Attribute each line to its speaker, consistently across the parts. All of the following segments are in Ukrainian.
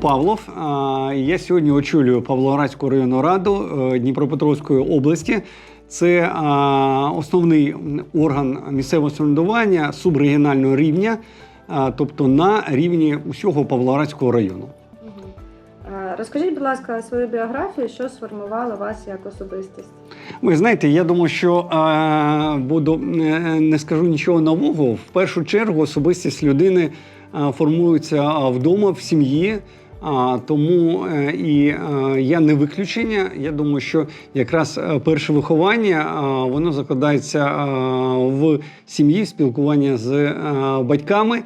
Speaker 1: Павлов. Я сьогодні очолюю Павлоградську районну раду е, Дніпропетровської області. Це основний орган місцевого самоврядування субрегіонального рівня, тобто на рівні усього Павлоградського району.
Speaker 2: Е, Розкажіть, будь ласка, свою біографію, що сформувало вас як особистість?
Speaker 1: Ви знаєте, я думаю, що е, буду е, не скажу нічого нового. В першу чергу особистість людини формується вдома, в сім'ї. А тому е, і е, я не виключення. Я думаю, що якраз е, перше виховання воно закладається в сім'ї, в спілкування з батьками,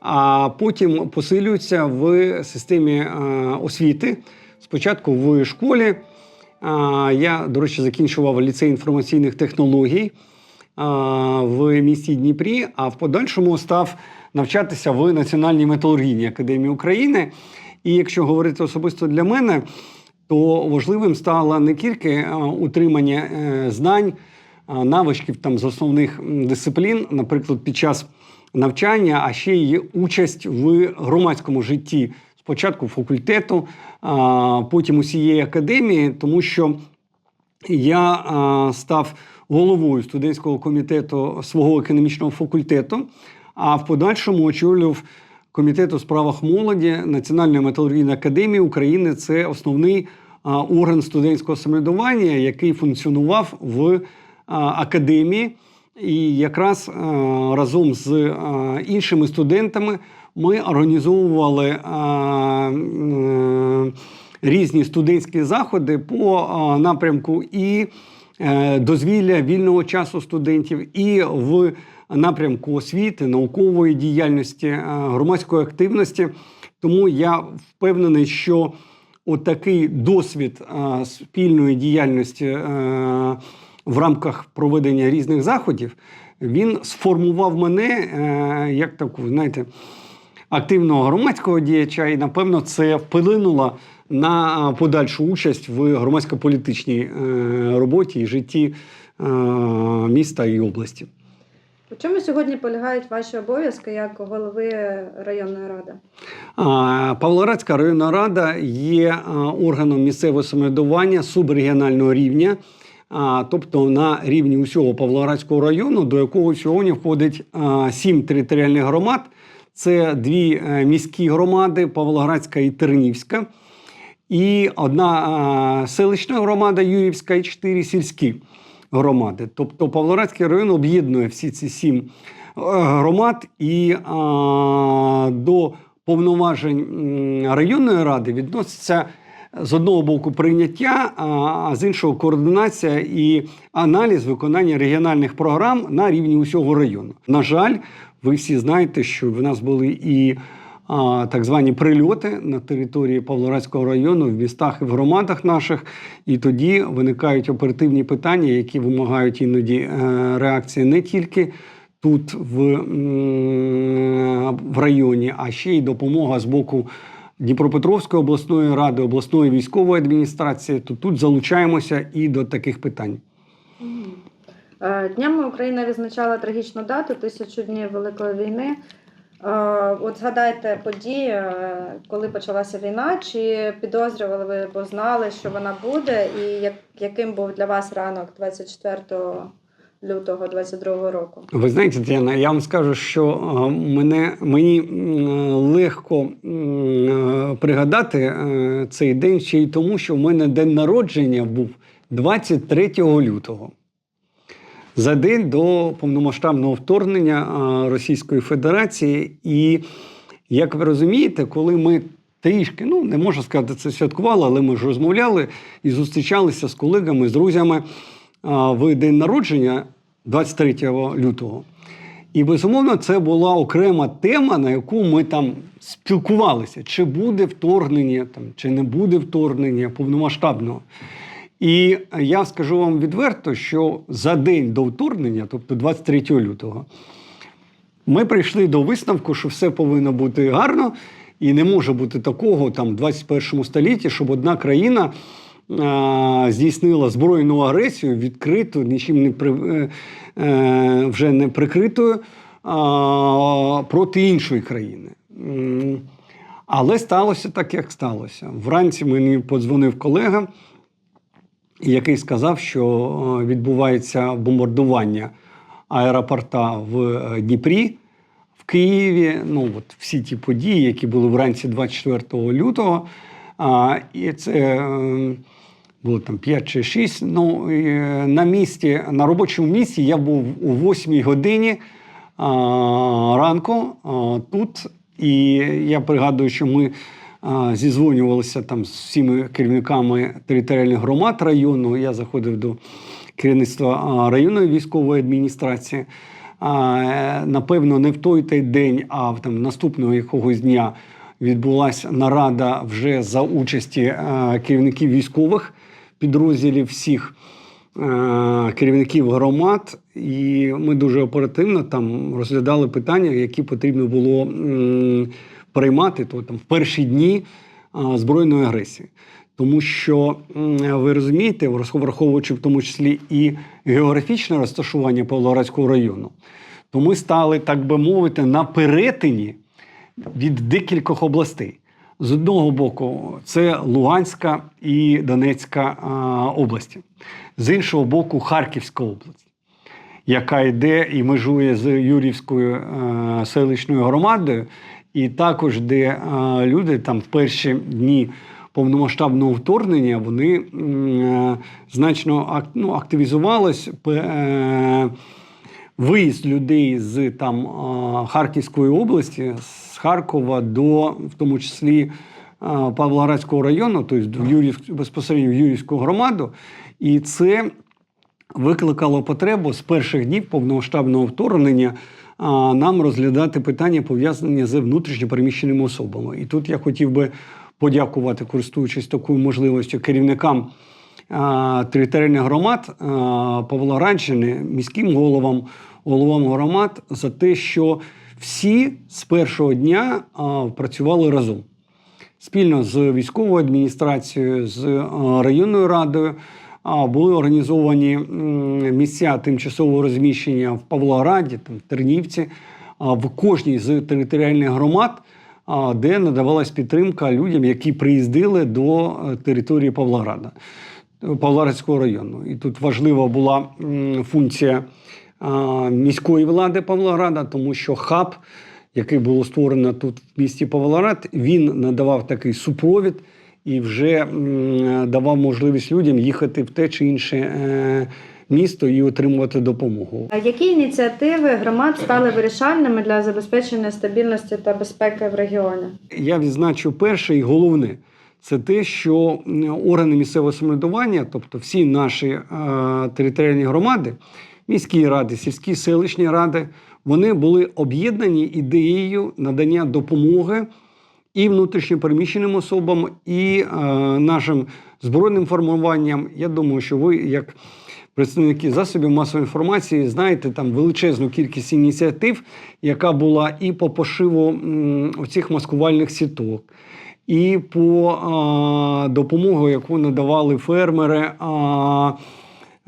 Speaker 1: а потім посилюється в системі освіти. Спочатку в школі. Я, до речі, закінчував ліцей інформаційних технологій в місті Дніпрі, а в подальшому став навчатися в Національній металургійній академії України. І якщо говорити особисто для мене, то важливим стало не тільки утримання е, знань, навичків там з основних дисциплін, наприклад, під час навчання, а ще й участь в громадському житті. Спочатку факультету, потім усієї академії, тому що я став головою студентського комітету свого економічного факультету, а в подальшому очолював комітет у справах молоді Національної металургійної академії України. Це основний орган студентського самоврядування, який функціонував в академії. І якраз разом з іншими студентами ми організовували різні студентські заходи по напрямку і е, дозвілля вільного часу студентів, і в напрямку освіти, наукової діяльності, е, громадської активності. Тому я впевнений, що отакий досвід е, спільної діяльності е, в рамках проведення різних заходів він сформував мене як таку, знаєте, активного громадського діяча, і напевно це вплинуло на подальшу участь в громадсько-політичній роботі і житті міста і області.
Speaker 2: У чому сьогодні полягають ваші обов'язки як голови районної ради?
Speaker 1: Павлоградська районна рада є органом місцевого самоврядування субрегіонального рівня, тобто на рівні усього Павлоградського району, до якого сьогодні входить сім територіальних громад. Це дві е, міські громади Павлоградська і Тернівська, і одна селищна громада Юрівська і чотири сільські громади. Тобто Павлоградський район об'єднує всі ці сім е, громад і а, до повноважень районної ради відноситься з одного боку прийняття, а з іншого координація і аналіз виконання регіональних програм на рівні усього району. На жаль, ви всі знаєте, що в нас були і так звані прильоти на території Павлоградського району в містах і в громадах наших, і тоді виникають оперативні питання, які вимагають іноді е, реакції не тільки тут, в, в районі, а ще й допомога з боку. Дніпропетровської обласної ради, обласної військової адміністрації, то тут залучаємося і до таких питань.
Speaker 2: Е, Днями Україна відзначала трагічну дату тисячу днів Великої війни. Е, От згадайте події, е, коли почалася війна, чи підозрювали ви або знали, що вона буде, і як, яким був для вас ранок 24 лютого 22 року?
Speaker 1: Ви знаєте, Тетяна, я вам скажу, що е, мене мені легко пригадати цей день ще й тому, що в мене день народження був 23 лютого. За день до повномасштабного вторгнення Російської Федерації. І як ви розумієте, коли ми трішки, ну не можу сказати, це святкували, але ми ж розмовляли і зустрічалися з колегами, з друзями в день народження 23 лютого. І безумовно, це була окрема тема, на яку ми там спілкувалися: чи буде вторгнення, там, чи не буде вторгнення повномасштабного. І я скажу вам відверто, що за день до вторгнення, тобто 23 лютого, ми прийшли до висновку, що все повинно бути гарно, і не може бути такого там в 21 столітті, щоб одна країна а, здійснила збройну агресію, відкриту, нічим не при, е, е, вже не прикритою а, проти іншої країни. Але сталося так, як сталося. Вранці мені подзвонив колега, який сказав, що е, відбувається бомбардування аеропорта в е, Дніпрі, в Києві. Ну, от всі ті події, які були вранці 24 лютого. А, і це е, було там 5 чи 6. Ну, на місці, на робочому місці я був у 8 годині а, ранку а, тут. І я пригадую, що ми зізвонювалися там з всіми керівниками територіальних громад району. Я заходив до керівництва районної військової адміністрації. Напевно, не в той той день, а там наступного якогось дня відбулася нарада вже за участі керівників військових підрозділів всіх керівників громад, і ми дуже оперативно там розглядали питання, які потрібно було приймати то, там, в перші дні збройної агресії. Тому що ви розумієте, враховуючи в тому числі і географічне розташування Павлоградського району, то ми стали, так би мовити, на перетині від декількох областей. З одного боку, це Луганська і Донецька області, з іншого боку, Харківська область, яка йде і межує з Юрівською селищною громадою, і також де а, люди там в перші дні повномасштабного вторгнення вони е, значно ак- ну, активізувались. е, виїзд людей з там Харківської області, з Харкова до, в тому числі Павлоградського району, тобто в Юрів, безпосередньо в Юрівську громаду, і це викликало потребу з перших днів повномасштабного вторгнення. Нам розглядати питання пов'язані з внутрішньо переміщеними особами. І тут я хотів би подякувати, користуючись такою можливістю, керівникам територіальних громад а, Павлоградщини, міським головам, головам громад за те, що всі з першого дня працювали разом. Спільно з військовою адміністрацією, з районною радою були організовані місця тимчасового розміщення в Павлограді, там, Тернівці, в кожній з територіальних громад, де надавалась підтримка людям, які приїздили до е, території Павлограда. Павлоградського району. І тут важлива була функція міської влади Павлограда, тому що хаб, який було створено тут в місті Павлоград, він надавав такий супровід і вже давав можливість людям їхати в те чи інше е, місто і отримувати допомогу.
Speaker 2: А Які ініціативи громад стали вирішальними для забезпечення стабільності та безпеки в регіоні?
Speaker 1: Я відзначу перше і головне. Це те, що органи місцевого самоврядування, тобто всі наші е, територіальні громади, міські ради, сільські селищні ради, вони були об'єднані ідеєю надання допомоги і внутрішньопереміщеним особам, і е, нашим збройним формуванням. Я думаю, що ви, як представники засобів масової інформації, знаєте там величезну кількість ініціатив, яка була і по пошиву оцих маскувальних сіток, і по а, допомогу, яку надавали фермери. А,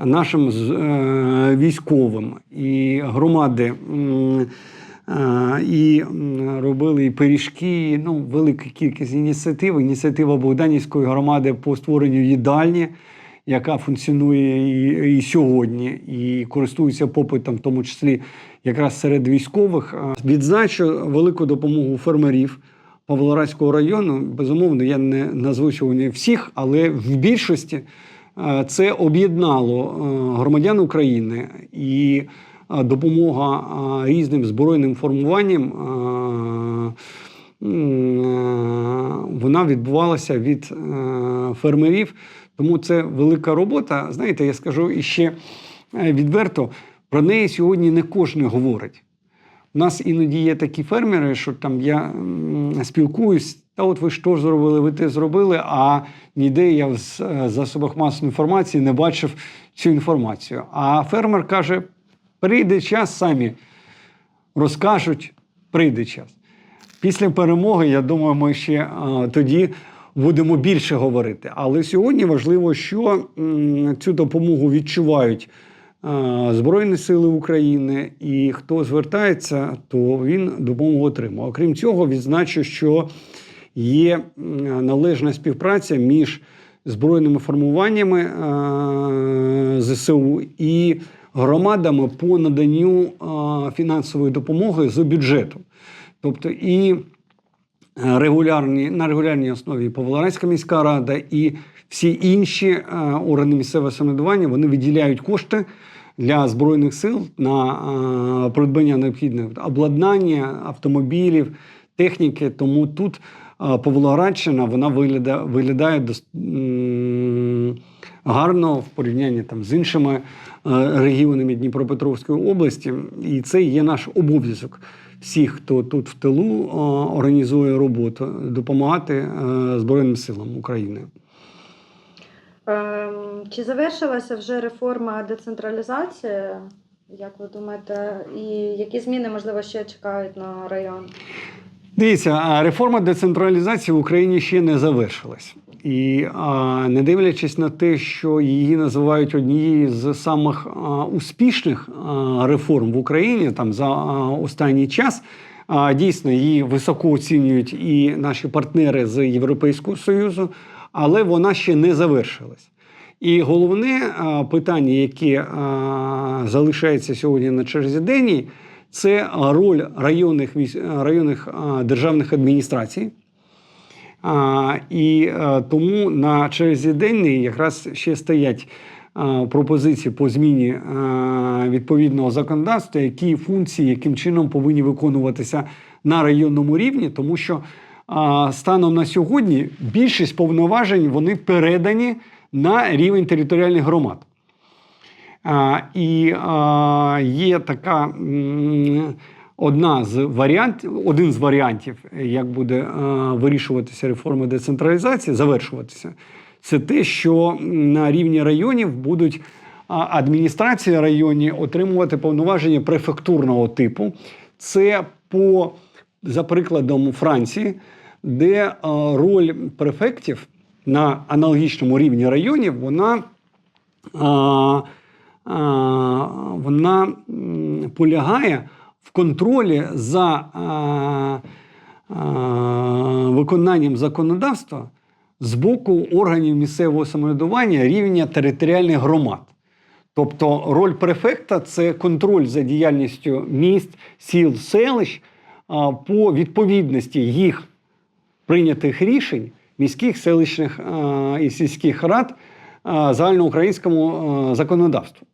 Speaker 1: Нашим з- е, військовим і громади і робили і пиріжки, ну, велика кількість ініціатив. Ініціатива Богданівської громади по створенню їдальні, яка функціонує і, і сьогодні, і користується попитом, в тому числі якраз серед військових. Відзначу велику допомогу фермерів. Павлоградського району, безумовно, я не назву сьогодні всіх, але в більшості це об'єднало громадян України і допомога різним збройним формуванням. Вона відбувалася від е, фермерів, тому це велика робота. Знаєте, я скажу іще е, відверто, про неї сьогодні не кожен говорить. У нас іноді є такі фермери, що там я спілкуюсь, та от ви що зробили, ви те зробили, а ніде я в е, засобах масової інформації не бачив цю інформацію. А фермер каже: прийде час, самі розкажуть, прийде час. Після перемоги, я думаю, ми ще е, тоді будемо більше говорити. Але сьогодні важливо, що м, цю допомогу відчувають е, Збройні Сили України, і хто звертається, то він допомогу отримує. Окрім цього, відзначу, що є належна співпраця між збройними формуваннями е, ЗСУ і громадами по наданню е, фінансової допомоги з бюджету. Тобто і е, регулярні, на регулярній основі Павлоградська міська рада і всі інші органи місцевого самоврядування вони виділяють кошти для збройних сил на придбання необхідного обладнання, автомобілів, техніки. Тому тут Павлоградщина вона виглядає, виглядає м, гарно в порівнянні там з іншими е, регіонами Дніпропетровської області, і це є наш обов'язок всіх, хто тут в тилу е, організує роботу, допомагати е, Збройним силам України.
Speaker 2: Ем, Чи завершилася вже реформа децентралізації? Як ви думаєте, і які зміни можливо ще чекають на район?
Speaker 1: Дивіться, реформа децентралізації в Україні ще не завершилась. І не дивлячись на те, що її називають однією з самих успішних реформ в Україні там за останній час, а, дійсно її високо оцінюють і наші партнери з Європейського Союзу, але вона ще не завершилась. І головне питання, яке залишається сьогодні на черзі денній, це роль районних, районних державних адміністрацій. А, і е, тому на черзі денний якраз ще стоять е, пропозиції по зміні е, відповідного законодавства, які функції, яким чином повинні виконуватися на районному рівні, тому що е, станом на сьогодні більшість повноважень вони передані на рівень територіальних громад. І є така одна з варіантів, один з варіантів, як буде вирішуватися реформа децентралізації, завершуватися. Це те, що на рівні районів будуть адміністрації районні отримувати повноваження префектурного типу. Це по за прикладом Франції, де роль префектів на аналогічному рівні районів вона вона полягає в контролі за виконанням законодавства з боку органів місцевого самоврядування рівня територіальних громад. Тобто роль префекта це контроль за діяльністю міст, сіл, селищ по відповідності їх прийнятих рішень міських селищних і сільських рад загальноукраїнському законодавству.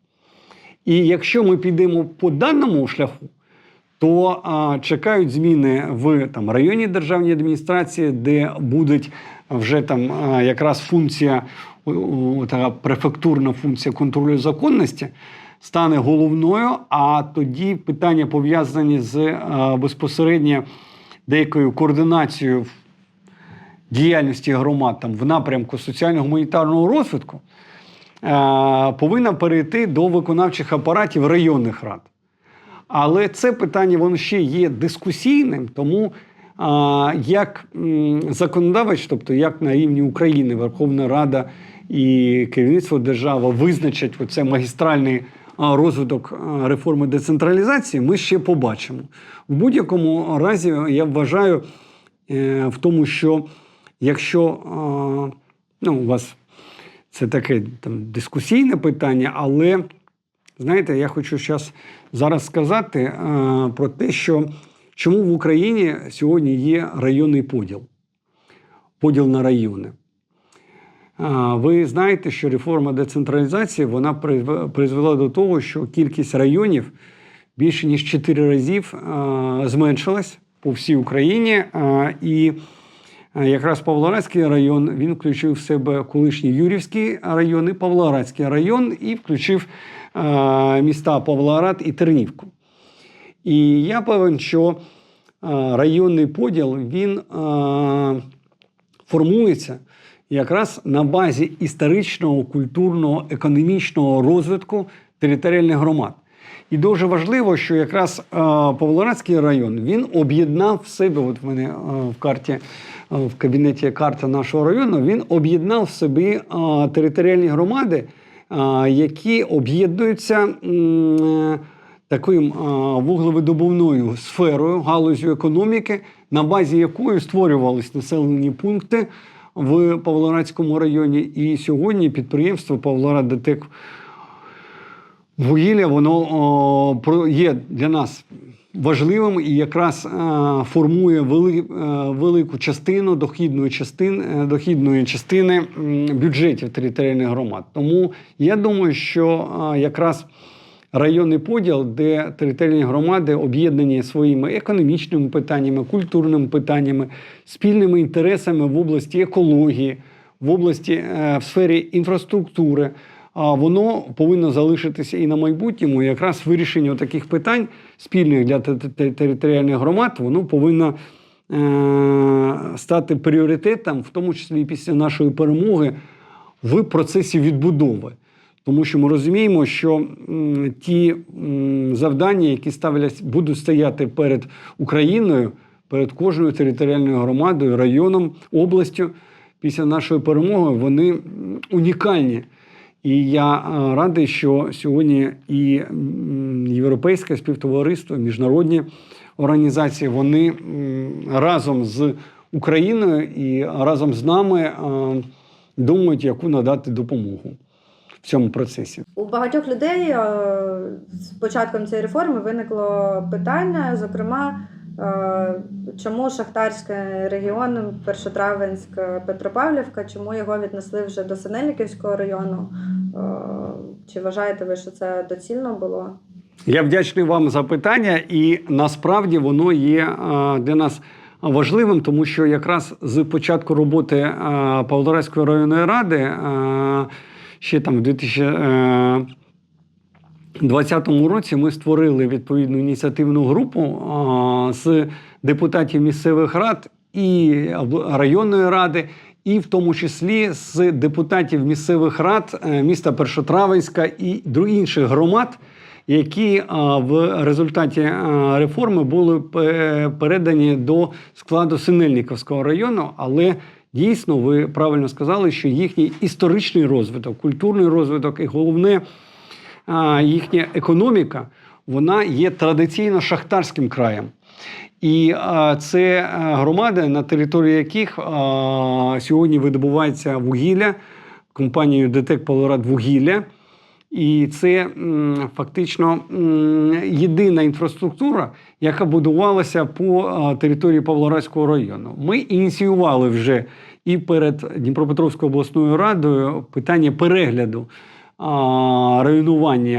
Speaker 1: І якщо ми підемо по даному шляху, то а, чекають зміни в там, районній державній адміністрації, де будуть вже там а, якраз функція, така префектурна функція контролю законності стане головною. А тоді питання пов'язані з а, безпосередньо деякою координацією діяльності громад там, в напрямку соціально-гуманітарного розвитку повинна перейти до виконавчих апаратів районних рад. Але це питання воно ще є дискусійним, тому як законодавець, тобто як на рівні України Верховна Рада і керівництво держави визначать оце магістральний розвиток реформи децентралізації, ми ще побачимо. В будь-якому разі я вважаю е, в тому, що якщо ну, у вас це таке там дискусійне питання, але знаєте, я хочу щас, зараз сказати е, про те, що чому в Україні сьогодні є районний поділ, поділ на райони. А, Ви знаєте, що реформа децентралізації вона призвела до того, що кількість районів більше ніж 4 разів а, зменшилась по всій Україні. А, І а, якраз Павлоградський район він включив в себе колишній Юрівський район і Павлоградський район, і включив міста Павлоград і Тернівку. І я певен, що районний поділ він формується якраз на базі історичного, культурного, економічного розвитку територіальних громад. І дуже важливо, що якраз е, Павлоградський район він об'єднав в себе. От в мене е, в карті е, в кабінеті карта нашого району. Він об'єднав в собі е, територіальні громади, е, які об'єднуються е, таким вуглевидобувною сферою, галузю економіки, на базі якої створювались населені пункти в Павлоградському районі. І сьогодні підприємство Павлоград ДТЕК вугілля воно о, є для нас важливим і якраз е, формує е, велику частину дохідної частини, е, дохідної частини бюджетів територіальних громад. Тому я думаю, що е, якраз районний поділ, де територіальні громади об'єднані своїми економічними питаннями, культурними питаннями, спільними інтересами в області екології, в області е, в сфері інфраструктури. А воно повинно залишитися і на майбутньому. І Якраз вирішення таких питань спільних для те- те- територіальних громад, воно повинно е, стати пріоритетом, в тому числі і після нашої перемоги в процесі відбудови. Тому що ми розуміємо, що ті завдання, які ставлять, будуть стояти перед Україною, перед кожною територіальною громадою, районом, областю після нашої перемоги, вони унікальні. І я е, радий, що сьогодні і європейське співтовариство, міжнародні організації, вони разом з Україною і разом з нами е, думають, яку надати допомогу в цьому процесі.
Speaker 2: У багатьох людей е, з початком цієї реформи виникло питання, зокрема, чому Шахтарський регіон, Першотравенськ, Петропавлівка, чому його віднесли вже до Синельниківського району? Е, Чи вважаєте ви, що це доцільно було?
Speaker 1: Я вдячний вам за питання, і насправді воно є е, для нас важливим, тому що якраз з початку роботи е, Павлоградської районної ради е, ще там в 2020 році ми створили відповідну ініціативну групу з депутатів місцевих рад і районної ради. І в тому числі з депутатів місцевих рад е, міста Першотравенська і інших громад, які в результаті реформи були передані до складу Синельниковського району. Але дійсно ви правильно сказали, що їхній історичний розвиток, культурний розвиток і головне їхня економіка, вона є традиційно шахтарським краєм. І це громади, на території яких сьогодні видобувається вугілля компанією ДТЕК Павлоград вугілля. І це фактично єдина інфраструктура, яка будувалася по території Павлоградського району. Ми ініціювали вже і перед Дніпропетровською обласною радою питання перегляду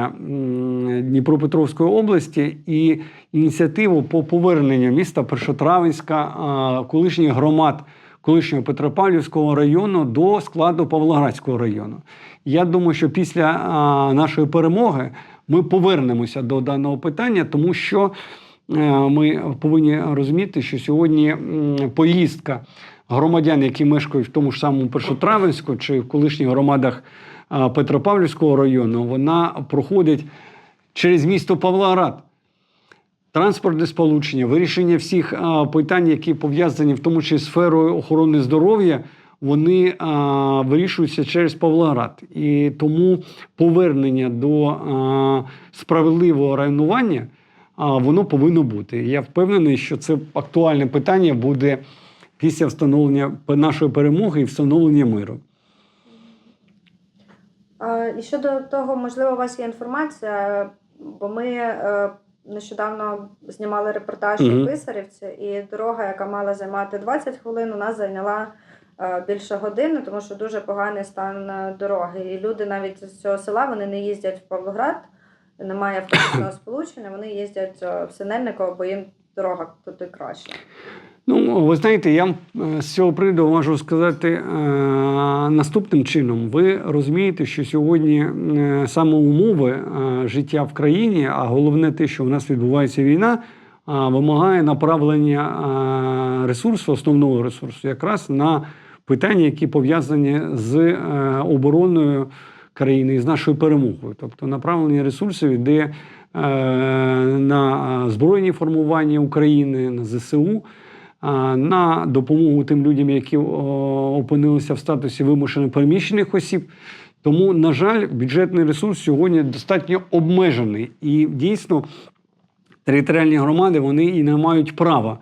Speaker 1: м, Дніпропетровської області і ініціативу по поверненню міста Першотравенська, колишніх громад колишнього Петропавлівського району до складу Павлоградського району. Я думаю, що після нашої перемоги ми повернемося до даного питання, тому що е, ми повинні розуміти, що сьогодні поїздка громадян, які мешкають в тому ж самому Першотравенську чи в колишніх громадах Петропавлівського району, вона проходить через місто Павлоград. Транспортне сполучення, вирішення всіх а, питань, які пов'язані в тому числі сферою охорони здоров'я, вони а, вирішуються через Павлоград. І тому повернення до справедливого районування воно повинно бути. Я впевнений, що це актуальне питання буде після встановлення нашої перемоги і встановлення миру.
Speaker 2: А, І щодо того, можливо, у вас є інформація, бо ми е, нещодавно знімали репортаж у Писарівці, і дорога, яка мала займати 20 хвилин, у нас зайняла е, більше години, тому що дуже поганий стан е, дороги. І люди навіть з цього села вони не їздять в Павлоград, немає автобусного сполучення, вони їздять е, в Синельниково, бо їм дорога туди краще.
Speaker 1: Ну, ви знаєте, я е, з цього приводу можу сказати е, наступним чином. Ви розумієте, що сьогодні е, саме умови е, життя в країні, а головне те, що в нас відбувається війна, е, вимагає направлення е, ресурсу, основного ресурсу, якраз на питання, які пов'язані з е, обороною країни і з нашою перемогою. Тобто направлення ресурсів йде е, на збройні формування України, на ЗСУ на допомогу тим людям, які опинилися в статусі вимушено переміщених осіб. Тому, на жаль, бюджетний ресурс сьогодні достатньо обмежений. І дійсно територіальні громади вони і не мають права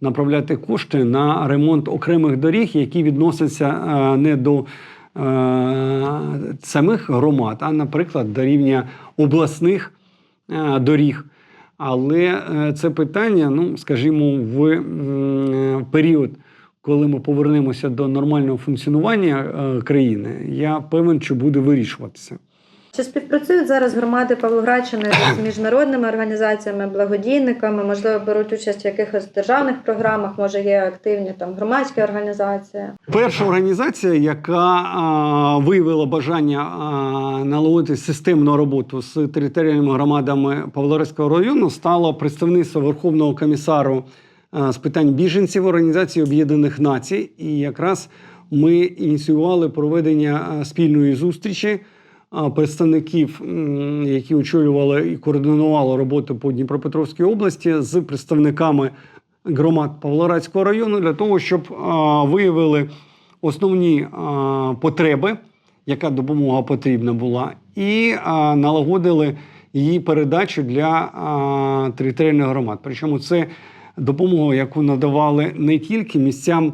Speaker 1: направляти кошти на ремонт окремих доріг, які відносяться е, не до е, самих громад, а, наприклад, до рівня обласних е, доріг. Але е, це питання, ну скажімо, в період, коли ми повернемося до нормального функціонування е, країни, я певен, що буде вирішуватися.
Speaker 2: Чи співпрацюють зараз громади Павлоградщини з міжнародними організаціями, благодійниками, можливо, беруть участь в якихось державних програмах, може є активні там громадські організації?
Speaker 1: Перша організація, яка а, виявила бажання а, налагодити системну роботу з територіальними громадами Павлоградського району, стало представництво Верховного комісару а, з питань біженців Організації Об'єднаних Націй. І якраз ми ініціювали проведення спільної зустрічі представників, які очолювали і координували роботу по Дніпропетровській області з представниками громад Павлоградського району для того, щоб виявили основні потреби, яка допомога потрібна була, і налагодили її передачу для територіальних громад. Причому це допомога, яку надавали не тільки місцям,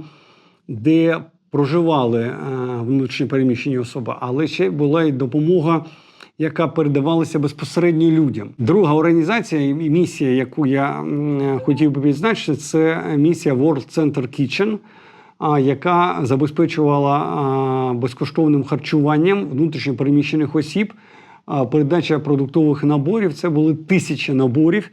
Speaker 1: де проживали е, внутрішньо переміщені особи, але ще була й допомога, яка передавалася безпосередньо людям. Друга організація і місія, яку я хотів би відзначити, це місія World Center Kitchen, яка забезпечувала безкоштовним харчуванням внутрішньо переміщених осіб. Передача продуктових наборів це були тисячі наборів,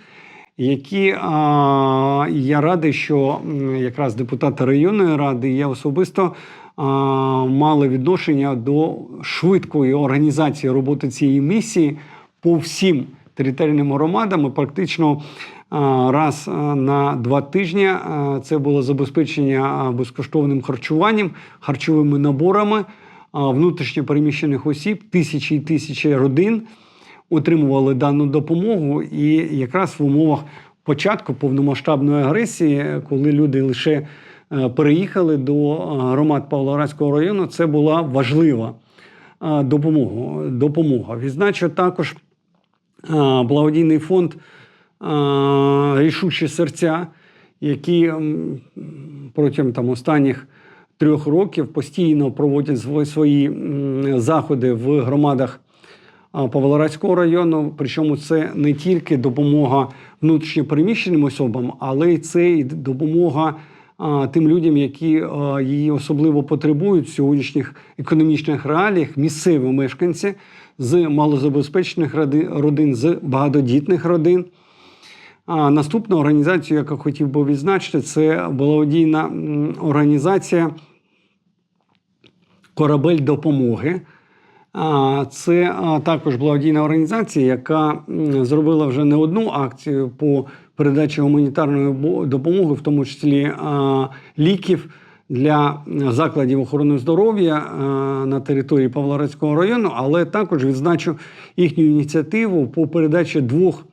Speaker 1: які а, я радий, що якраз депутати районної ради я особисто а, мали відношення до швидкої організації роботи цієї місії по всім територіальним громадам. І практично а, раз на два тижні а, це було забезпечення безкоштовним харчуванням, харчовими наборами внутрішньо переміщених осіб, тисячі і тисячі родин отримували дану допомогу, і якраз в умовах початку повномасштабної агресії, коли люди лише е, переїхали до е, громад Павлоградського району, це була важлива е, допомога. допомога. Відзначу також благодійний фонд Рішучі серця, які протягом там останніх трьох років постійно проводять сво- свої заходи в громадах Павлоградського району. Причому це не тільки допомога внутрішньо переміщеним особам, але й це і допомога тим людям, які її особливо потребують в сьогоднішніх економічних реаліях, місцеві мешканці з малозабезпечених родин, з багатодітних родин. А наступна організація, яку хотів би відзначити, це благодійна організація Корабель допомоги. Це також благодійна організація, яка зробила вже не одну акцію по передачі гуманітарної допомоги, в тому числі ліків для закладів охорони здоров'я на території Павлоградського району, але також відзначу їхню ініціативу по передачі двох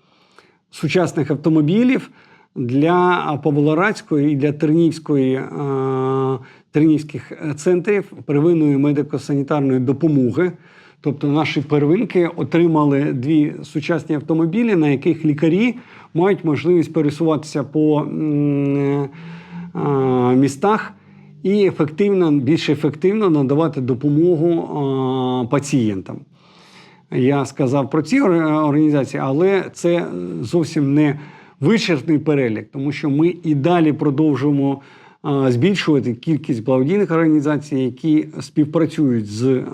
Speaker 1: сучасних автомобілів для Павлоградської і для Тернівської, е, Тернівських центрів первинної медико-санітарної допомоги. Тобто наші первинки отримали дві сучасні автомобілі, на яких лікарі мають можливість пересуватися по е, містах і ефективно, більш ефективно надавати допомогу е, пацієнтам. Я сказав про ці організації, але це зовсім не вичерпний перелік, тому що ми і далі продовжуємо збільшувати кількість благодійних організацій, які співпрацюють з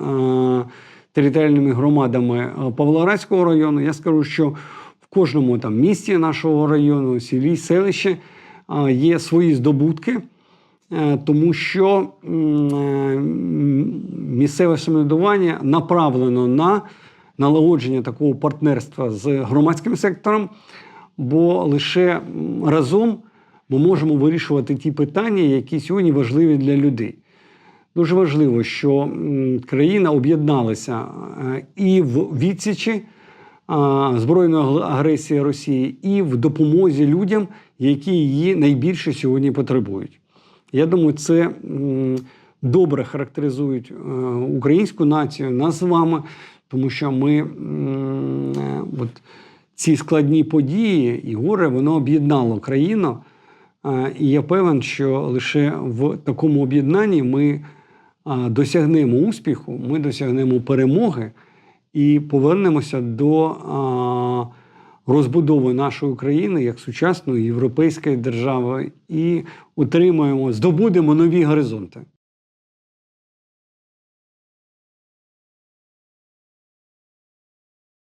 Speaker 1: територіальними громадами Павлоградського району. Я скажу, що в кожному там місті нашого району, селі, селищі є свої здобутки. Е, тому що е, місцеве самоврядування направлено на налагодження такого партнерства з громадським сектором, бо лише разом ми можемо вирішувати ті питання, які сьогодні важливі для людей. Дуже важливо, що країна об'єдналася е, і в відсічі збройної агресії Росії, і в допомозі людям, які її найбільше сьогодні потребують. Я думаю, це добре характеризують е, українську націю, нас з вами, тому що ми е, от ці складні події і горе воно об'єднало країну. І я певен, що лише в такому об'єднанні ми досягнемо успіху, ми досягнемо перемоги і повернемося до розбудови нашої України як сучасної європейської держави і утримаємо, здобудемо нові горизонти.